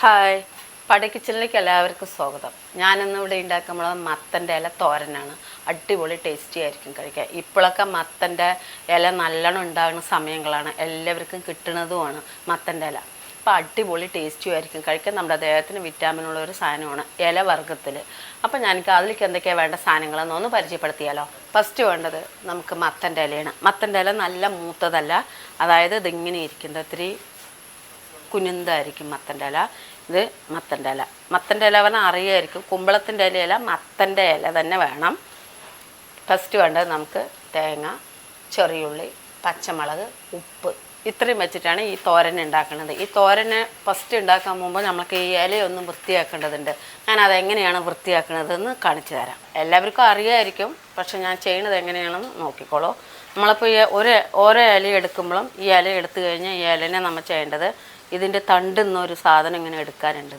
Hi. പട കിച്ചണിലേക്ക് എല്ലാവർക്കും സ്വാഗതം. ഞാനിന്ന് ഇവിടെ ഉണ്ടാക്കുമ്പോൾ മത്തന്റെ ഇല തോരനാണ്. അടിപൊളി ടേസ്റ്റി ആയിരിക്കും കഴിക്കാൻ. ഇപ്പോഴൊക്കെ മത്തന്റെ ഇല നല്ലോണം ഉണ്ടാകുന്ന സമയങ്ങളാണ് എല്ലാവർക്കും കിട്ടുന്നതുമാണ് മത്തന്റെ ഇല. അപ്പോൾ അടിപൊളി ടേസ്റ്റിയും ആയിരിക്കും കഴിക്കാൻ. നമ്മുടെ ദേഹത്തിന് വിറ്റാമിനുള്ള ഒരു സാധനമാണ് ഇല വർഗത്തിൽ അപ്പോൾ ഞാനിക്ക് അതിലേക്ക് എന്തൊക്കെയാണ് വേണ്ട സാധനങ്ങളെന്ന് ഒന്ന് പരിചയപ്പെടുത്തിയാലോ. ഫസ്റ്റ് വേണ്ടത് നമുക്ക് മത്തന്റെ ഇലയാണ്. മത്തന്റെ ഇല നല്ല മൂത്തതല്ല. അതായത് ഇതിങ്ങനെ ഇരിക്കുന്നത്. ഇത്തിരി കുഞ്ഞുന്തായിരിക്കും മത്തന്റെ ഇല? ഇത് മത്തന്റെ ഇല. മത്തന്റെ ഇല പറഞ്ഞാൽ അറിയായിരിക്കും. കുമ്പളത്തിന്റെ ഇലയല്ല മത്തന്റെ ഇല തന്നെ വേണം. ഫസ്റ്റ് വേണ്ടത് നമുക്ക് തേങ്ങ ചെറിയുള്ളി പച്ചമുളക് ഉപ്പ്. ഇത്രയും വെച്ചിട്ടാണ് ഈ തോരൻ ഉണ്ടാക്കുന്നത്. ഈ തോരന് ഫസ്റ്റ് ഉണ്ടാക്കാൻ മുമ്പ് നമുക്ക് ഈ ഇലയൊന്നും വൃത്തിയാക്കേണ്ടതുണ്ട്. ഞാൻ അതെങ്ങനെയാണ് വൃത്തിയാക്കുന്നതെന്ന് കാണിച്ചു തരാം. എല്ലാവർക്കും അറിയായിരിക്കും പക്ഷെ ഞാൻ ചെയ്യുന്നത് എങ്ങനെയാണെന്ന് നോക്കിക്കോളൂ. നമ്മളിപ്പോൾ ഈ ഒരു ഓരോ ഇല എടുക്കുമ്പോഴും ഈ ഇല എടുത്തു കഴിഞ്ഞാൽ ഈ ഇലനെ നമ്മൾ ചെയ്യേണ്ടത് ഇതിന്റെ തണ്ട് എന്നൊരു സാധനം ഇങ്ങനെ എടുക്കാനുണ്ട്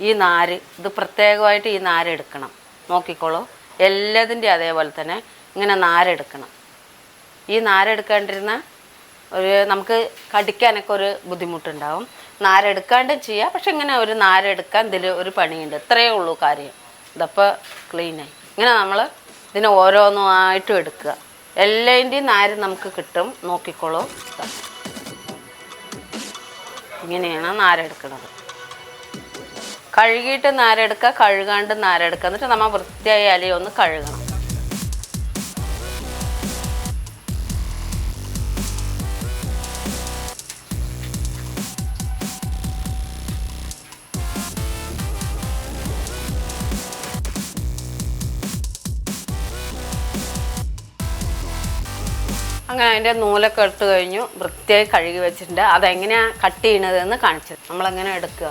ഈ നാര് ഇത് പ്രത്യേകമായിട്ട് ഈ നാര് എടുക്കണം. നോക്കിക്കോളൂ. എല്ലാതിന്റെയും അതേപോലെ തന്നെ ഇങ്ങനെ നാരെടുക്കണം. ഈ നാരെടുക്കാണ്ടിരുന്ന ഒരു നമുക്ക് കടിക്കാനൊക്കെ ഒരു ബുദ്ധിമുട്ടുണ്ടാവും. നാരെടുക്കാണ്ടും ചെയ്യാം. പക്ഷെ ഇങ്ങനെ ഒരു നാരെടുക്കാൻ ഇതിൽ ഒരു പണിയുണ്ട്. ഇത്രയേ ഉള്ളൂ കാര്യം. ഇതപ്പോൾ ക്ലീനായി ഇങ്ങനെ നമ്മൾ ഇതിനെ ഓരോന്നുമായിട്ടും എടുക്കുക. എല്ലാതിന്റെയും നാര് നമുക്ക് കിട്ടും. നോക്കിക്കോളൂ. ഇങ്ങനെയാണ് നാരെടുക്കുന്നത്. കഴുകിയിട്ട് നാരെടുക്കുക കഴുകാണ്ട് നാരെടുക്കുക. എന്നിട്ട് നമ്മൾ വൃത്തിയായി അലയൊന്ന് കഴുകണം. അങ്ങനെ അതിന്റെ നൂലൊക്കെ എടുത്ത് കഴിഞ്ഞു. വൃത്തിയായി കഴുകി വെച്ചിട്ടുണ്ട്. അതെങ്ങനെയാണ് കട്ട് ചെയ്യണതെന്ന് കാണിച്ചത് നമ്മളെങ്ങനെ എടുക്കുക?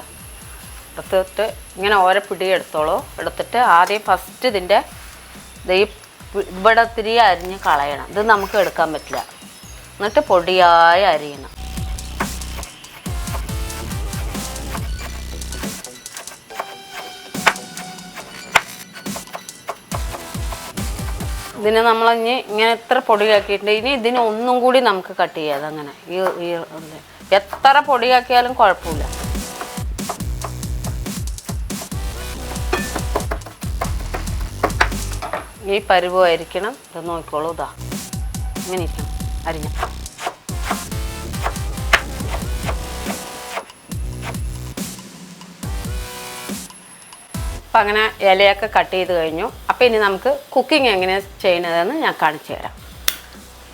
എടുത്തിട്ട് ഇങ്ങനെ ഓരോ പിടി എടുത്തോളൂ. എടുത്തിട്ട് ആദ്യം ഫസ്റ്റ് ഇതിന്റെ ഈ ഇവിടെ ഇത്തിരി അരിഞ്ഞ് കളയണം. ഇത് നമുക്ക് എടുക്കാൻ പറ്റില്ല. എന്നിട്ട് പൊടിയായി അരിയണം. ഇതിനെ നമ്മൾ ഇനി ഇങ്ങനെ എത്ര പൊടിയാക്കിയിട്ടുണ്ട്. ഇനി ഇതിനെ ഒന്നും കൂടി നമുക്ക് കട്ട് ചെയ്യാം. അതങ്ങനെ. ഈ ഈ എത്ര പൊടിയാക്കിയാലും കുഴപ്പമില്ല. ഈ പരുവമായിരിക്കണം ഇത് നോക്കിക്കോളൂ. ഇതാ. ഇങ്ങനെ ഇരിക്കണം. അരിഞ്ഞ. അപ്പം അങ്ങനെ ഇലയൊക്കെ കട്ട് ചെയ്ത് കഴിഞ്ഞു. അപ്പോൾ ഇനി നമുക്ക് കുക്കിംഗ് എങ്ങനെ ചെയ്യുന്നതെന്ന് ഞാൻ കാണിച്ചു തരാം.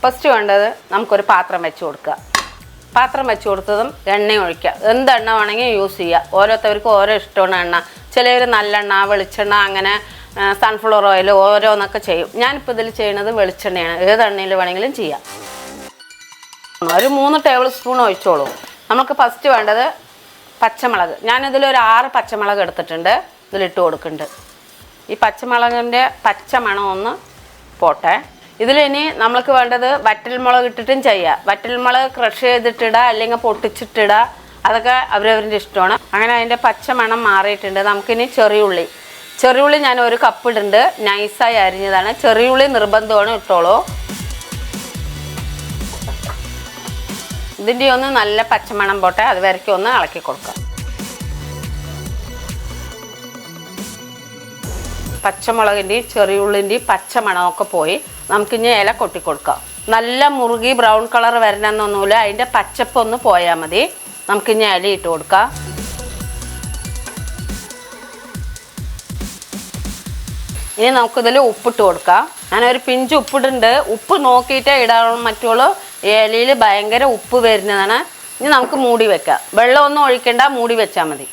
ഫസ്റ്റ് വേണ്ടത് നമുക്കൊരു പാത്രം വെച്ച് കൊടുക്കുക. പാത്രം വെച്ച് കൊടുത്തതും എണ്ണ ഒഴിക്കുക. എന്ത് എണ്ണ വേണമെങ്കിൽ യൂസ് ചെയ്യുക ഓരോരുത്തർക്കും ഓരോ ഇഷ്ടമാണ് എണ്ണ. ചിലവർ നല്ലെണ്ണ വെളിച്ചെണ്ണ അങ്ങനെ സൺഫ്ലവർ ഓയിൽ ഓരോന്നൊക്കെ ചെയ്യും. ഞാനിപ്പോൾ ഇതിൽ ചെയ്യുന്നത് വെളിച്ചെണ്ണയാണ്. ഏത് എണ്ണയിൽ വേണമെങ്കിലും ചെയ്യാം. ഒരു മൂന്ന് ടേബിൾ സ്പൂൺ ഒഴിച്ചോളൂ. നമുക്ക് ഫസ്റ്റ് വേണ്ടത് പച്ചമുളക്. ഞാനിതിലൊരു ആറ് പച്ചമുളക് എടുത്തിട്ടുണ്ട്. ഇതിലിട്ട് കൊടുക്കുന്നുണ്ട്. ഈ പച്ചമുളകിന്റെ പച്ചമണം ഒന്ന് പോട്ടെ. ഇതിലിനി നമ്മൾക്ക് വേണ്ടത് വറ്റൽമുളക് ഇട്ടിട്ടും ചെയ്യാം. വറ്റൽമുളക് ക്രഷ് ചെയ്തിട്ടിടുക അല്ലെങ്കിൽ പൊട്ടിച്ചിട്ടിടുക അതൊക്കെ അവരവരിന്റെ ഇഷ്ടമാണ്. അങ്ങനെ അതിന്റെ പച്ചമണം മാറിയിട്ടുണ്ട്. നമുക്കിനി ചെറിയുള്ളി. ചെറിയുള്ളി ഞാൻ ഒരു കപ്പ് ഇടുന്നുണ്ട്. നൈസായി അരിഞ്ഞതാണ്. ചെറിയുള്ളി നിർബന്ധമാണ് ഇട്ടോളൂ. ഇതിന്റെ ഒന്ന് നല്ല പച്ചമണം പോട്ടെ. അത് വരയ്ക്കൊന്ന് ഇളക്കി കൊടുക്കാം. പച്ചമുളകിന്റെയും ചെറിയുള്ളിന്റെയും പച്ചമണമൊക്കെ പോയി നമുക്കിനി ഇല കൊട്ടിക്കൊടുക്കാം. നല്ല മുറുകി ബ്രൗൺ കളർ വരണമെന്നൊന്നുമില്ല. അതിന്റെ പച്ചപ്പൊന്ന് പോയാൽ മതി. നമുക്കിനി ഇല ഇട്ട് കൊടുക്കാം. ഇനി നമുക്കിതിൽ ഉപ്പിട്ട് കൊടുക്കാം. ഞാനൊരു പിഞ്ച് ഉപ്പിടുണ്ട് ഉപ്പ് നോക്കിയിട്ടേ ഇടാൻ മറ്റുള്ളൂ ഇലയിൽ ഭയങ്കര ഉപ്പ് വരുന്നതാണ്. ഇനി നമുക്ക് മൂടി വെക്കാം. വെള്ളമൊന്നും ഒഴിക്കണ്ട. മൂടി വെച്ചാൽ മതി.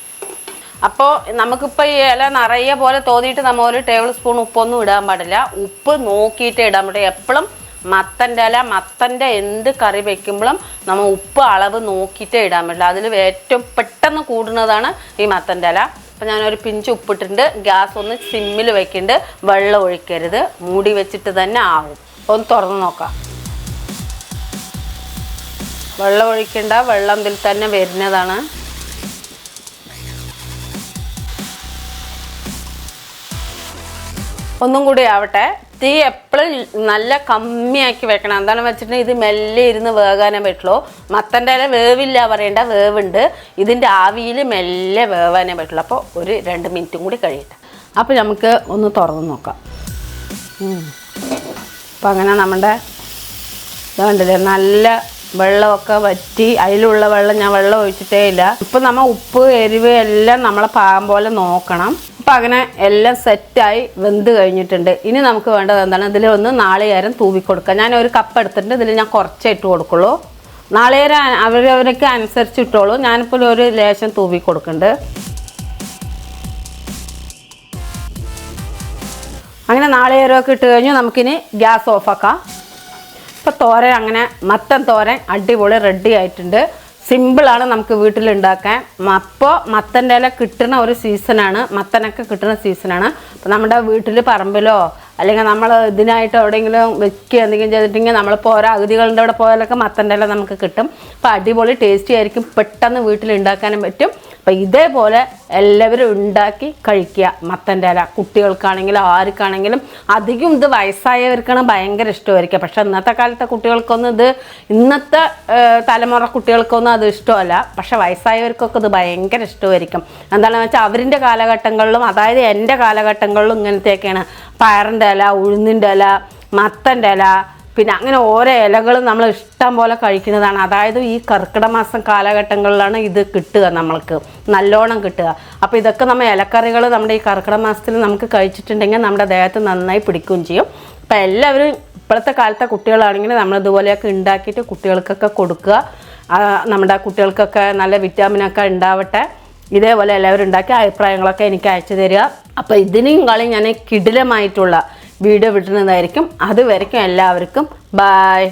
അപ്പോൾ നമുക്കിപ്പോൾ ഈ ഇല നിറയെ പോലെ തോന്നിയിട്ട് നമ്മൾ ഒരു ടേബിൾ സ്പൂൺ ഉപ്പൊന്നും ഇടാൻ പാടില്ല. ഉപ്പ് നോക്കിയിട്ട് ഇടാൻ പാടില്ല എപ്പോഴും മത്തന്റെ ഇല മത്തന്റെ എന്ത് കറി വെക്കുമ്പോഴും നമ്മൾ ഉപ്പ് അളവ് നോക്കിയിട്ടേ ഇടാൻ പാടില്ല അതിൽ ഏറ്റവും പെട്ടെന്ന് കൂടുന്നതാണ് ഈ മത്തന്റെ ഇല. അപ്പം ഞാനൊരു പിഞ്ച് ഉപ്പിട്ടിട്ടുണ്ട്. ഗ്യാസ് ഒന്ന് സിമ്മിൽ വെക്കുന്നുണ്ട് വെള്ളം ഒഴിക്കരുത്. മൂടി വെച്ചിട്ട് തന്നെ ആവും. ഒന്ന് തുറന്ന് നോക്കാം. വെള്ളം ഒഴിക്കണ്ട. വെള്ളം ഇതിൽ തന്നെ വരുന്നതാണ്. ഒന്നും കൂടി ആവട്ടെ. തീ എപ്പോഴും നല്ല കമ്മിയാക്കി വെക്കണം. എന്താണെന്ന് വെച്ചിട്ടുണ്ടെങ്കിൽ ഇത് മെല്ലെ ഇരുന്ന് വേകാനേ പറ്റുള്ളൂ. മത്തന്റെ ഇല വേവില്ല പറയേണ്ട വേവുണ്ട്. ഇതിന്റെ ആവിയിൽ മെല്ലെ വേവാനേ പറ്റുള്ളൂ. അപ്പോൾ ഒരു രണ്ട് മിനിറ്റും കൂടി കഴിയട്ടെ. അപ്പോൾ നമുക്ക് ഒന്ന് തുറന്ന് നോക്കാം. അപ്പോൾ അങ്ങനെ നമ്മുടെ ഇതുണ്ടല്ലേ നല്ല വെള്ളമൊക്കെ വറ്റി അതിലുള്ള വെള്ളം ഞാൻ വെള്ളം ഒഴിച്ചിട്ടേ ഇല്ല. ഇപ്പം നമ്മൾ ഉപ്പ് എരിവ് എല്ലാം നമ്മളെ പാകം പോലെ നോക്കണം. അപ്പം അങ്ങനെ എല്ലാം സെറ്റായി വെന്ത് കഴിഞ്ഞിട്ടുണ്ട്. ഇനി നമുക്ക് വേണ്ടത് എന്താണ്? ഇതിൽ ഒന്ന് നാളികേരം തൂവി കൊടുക്കുക ഞാൻ ഒരു കപ്പ് എടുത്തിട്ടുണ്ട്. ഇതിൽ ഞാൻ കുറച്ചേ ഇട്ട് കൊടുക്കുള്ളൂ. നാളികേരം അവരവരൊക്കെ അനുസരിച്ച് ഇട്ടോളൂ. ഞാനിപ്പോൾ ഒരു ലേശം തൂവി കൊടുക്കുന്നുണ്ട്. അങ്ങനെ നാളികേരമൊക്കെ ഇട്ട് കഴിഞ്ഞു നമുക്കിനി ഗ്യാസ് ഓഫാക്കാം ഇപ്പോൾ തോരൻ അങ്ങനെ മത്തൻ തോരൻ അടിപൊളി റെഡി ആയിട്ടുണ്ട്. സിമ്പിളാണ് നമുക്ക് വീട്ടിലുണ്ടാക്കാൻ അപ്പോൾ മത്തന്റെ ഇല കിട്ടുന്ന ഒരു സീസണാണ് മത്തനൊക്കെ കിട്ടുന്ന സീസണാണ് അപ്പോൾ നമ്മുടെ വീട്ടിൽ പറമ്പിലോ അല്ലെങ്കിൽ നമ്മൾ ഇതിനായിട്ട് എവിടെയെങ്കിലും വെക്കുക എന്തെങ്കിലും ചെയ്തിട്ടുണ്ടെങ്കിൽ നമ്മളിപ്പോൾ ഓരോ അഗതികളുടെ അവിടെ പോയാലൊക്കെ മത്തന്റെ ഇല നമുക്ക് കിട്ടും. അപ്പോൾ അടിപൊളി ടേസ്റ്റി ആയിരിക്കും. പെട്ടെന്ന് വീട്ടിൽ ഉണ്ടാക്കാനും പറ്റും. അപ്പോൾ ഇതേപോലെ എല്ലാവരും ഉണ്ടാക്കി കഴിക്കുക. മത്തന്റെ ഇല. കുട്ടികൾക്കാണെങ്കിലും ആർക്കാണെങ്കിലും അധികം ഇത് വയസ്സായവർക്കാണ് ഭയങ്കര ഇഷ്ടമായിരിക്കുക പക്ഷേ ഇന്നത്തെ കാലത്തെ കുട്ടികൾക്കൊന്നും ഇത് ഇന്നത്തെ തലമുറ കുട്ടികൾക്കൊന്നും അത് ഇഷ്ടമല്ല. പക്ഷെ വയസ്സായവർക്കൊക്കെ ഇത് ഭയങ്കര ഇഷ്ടമായിരിക്കും. എന്താണെന്ന് വെച്ചാൽ അവരിന്റെ കാലഘട്ടങ്ങളിലും അതായത് എന്റെ കാലഘട്ടങ്ങളിലും ഇങ്ങനത്തെയൊക്കെയാണ്. പയറിന്റെ ഇല ഉഴുന്നിന്റെ ഇല മത്തന്റെ ഇല പിന്നെ അങ്ങനെ ഓരോ ഇലകളും നമ്മൾ ഇഷ്ടം പോലെ കഴിക്കുന്നതാണ്. അതായത് ഈ കർക്കിട മാസം കാലഘട്ടങ്ങളിലാണ് ഇത് കിട്ടുക നമ്മൾക്ക്. നല്ലോണം കിട്ടുക. അപ്പോൾ ഇതൊക്കെ നമ്മൾ ഇലക്കറികൾ നമ്മുടെ ഈ കർക്കിട മാസത്തിൽ നമുക്ക് കഴിച്ചിട്ടുണ്ടെങ്കിൽ നമ്മുടെ ദേഹത്ത് നന്നായി പിടിക്കുകയും ചെയ്യും. അപ്പോൾ എല്ലാവരും ഇപ്പോഴത്തെ കാലത്തെ കുട്ടികളാണെങ്കിൽ നമ്മൾ ഇതുപോലെയൊക്കെ ഉണ്ടാക്കിയിട്ട് കുട്ടികൾക്കൊക്കെ കൊടുക്കുക. നമ്മുടെ കുട്ടികൾക്കൊക്കെ നല്ല വിറ്റാമിനൊക്കെ ഉണ്ടാവട്ടെ. ഇതേപോലെ എല്ലാവരും ഉണ്ടാക്കി അഭിപ്രായങ്ങളൊക്കെ എനിക്ക് അയച്ചു തരിക. അപ്പോൾ ഇതിനെയും കളി ഞാൻ കിടിലമായിട്ടുള്ള വീഡിയോ വിടുന്നതായിരിക്കും. അതുവരെക്കും എല്ലാവർക്കും. ബായ്